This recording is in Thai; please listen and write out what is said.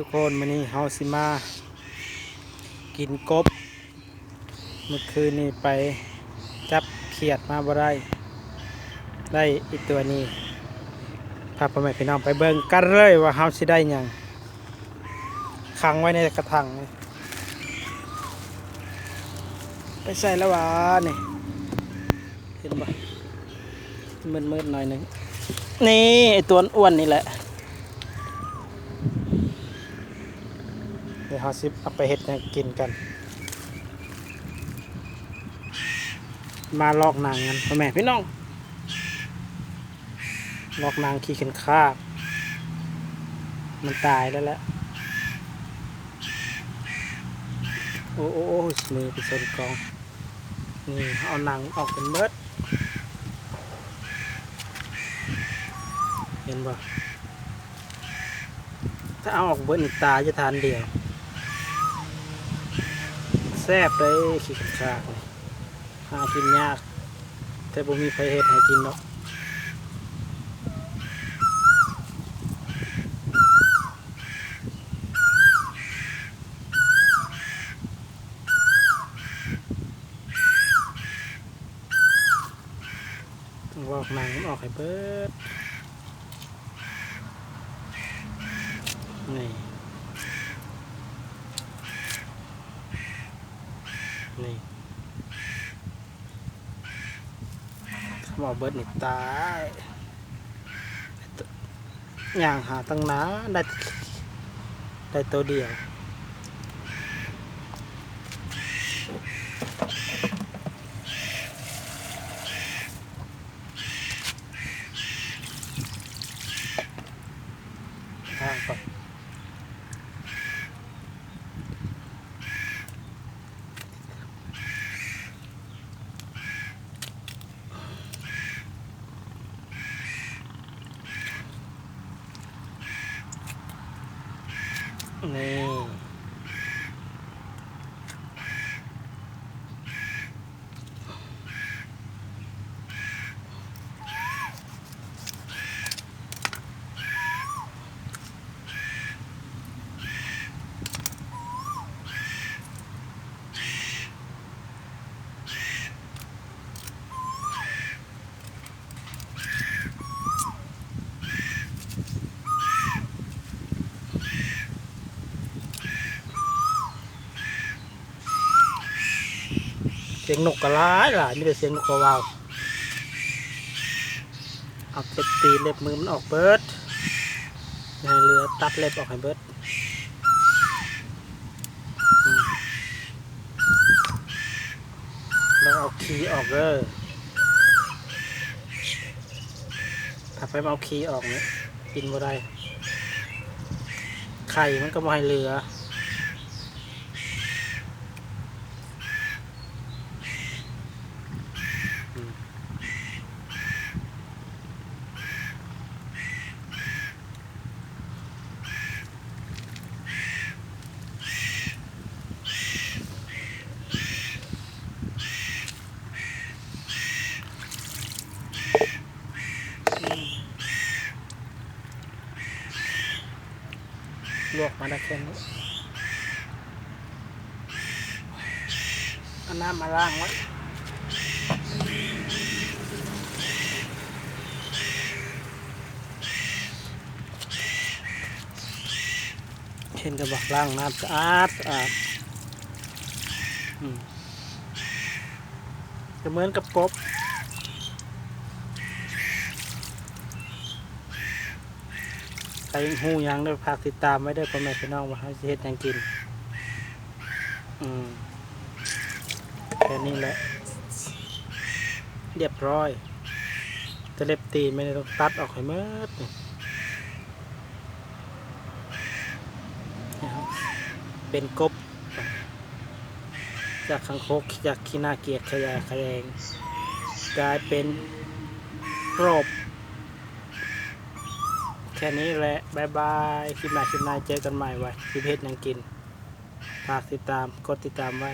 ทุกคนมื้อนี้เฮาสิมา กินกบ เมื่อคืนนี้ไปจับเขียดมาบ่ได้ ได้อีกตัวนี้พาพ่อแม่พี่น้องไปเบิ่งกันเลยว่าเฮาสิได้หยังขังไว้ในกระถางไปใส่แล้ววะนี่เห็นบ่มืดๆหน่อยหนึงนี่ไอตัวอ้วนนี่แหละ ดี๋ยวเราซิเอาไปเห็ดให้กินกัน มาลอกนางกันพ่อแม่พี่น้อง ลอกนางขี้เข็นคาบมันตายแล้วแหละโอ้โอ้โอ้มือไปชนกอง นี่เอาหนังออกเป็นเบิดเห็นบ่ถ้าเอาออกเบิดนี่ตายจะทานเดียว แซ่บเลยขี้ขลาดนี่หากินยาก แต่บ่มีไผเฮ็ดให้กินเนาะวอกหนังมันออกให้เบิดนี่ นี่หมอเบิร์ดนี่ตายอย่างหาตั้งน้าได้ได้ตัวเดียวทางก่อ น เสียงนกกระลายหลายมีแต่เสียงนกกระวาวเอาเล็บตีเล็บมือมันออกเบิดอย่าให้เหลือตัดเล็บออกให้เบิดแล้วเอาขี้ออกเด้อถ้าไปเอาขี้ออกเนี่ยกินบ่ได้ไข่มันก็บ่ให้เหลือ ลวกมาได้แค่นี้เอาน้ำมาล้างไว้เห็นจะบอกล้างน้ำสะอาดสะอาดจะเหมือนกับกบ ครหูยังได้ฝากติดตามไว้ได้อพ่อแม่พี่น้องว่าเขาจะเฮ็ดหยังกิน อืมแค่นี้แหละ เรียบร้อยจะเล็บตีนไม่ได้ต้องตัดออกให้หมดนี่นะครับเป็นกบ จากคังคกจากขี้หน้าเกียดขยายขยงกลายเป็นรอบ ค่นี้แหละบายบายคลิปหน้าคลิปหน้าเจอกันใหม่ไว้คลิปเพชรยังกิน ฝากติดตาม กดติดตามไว้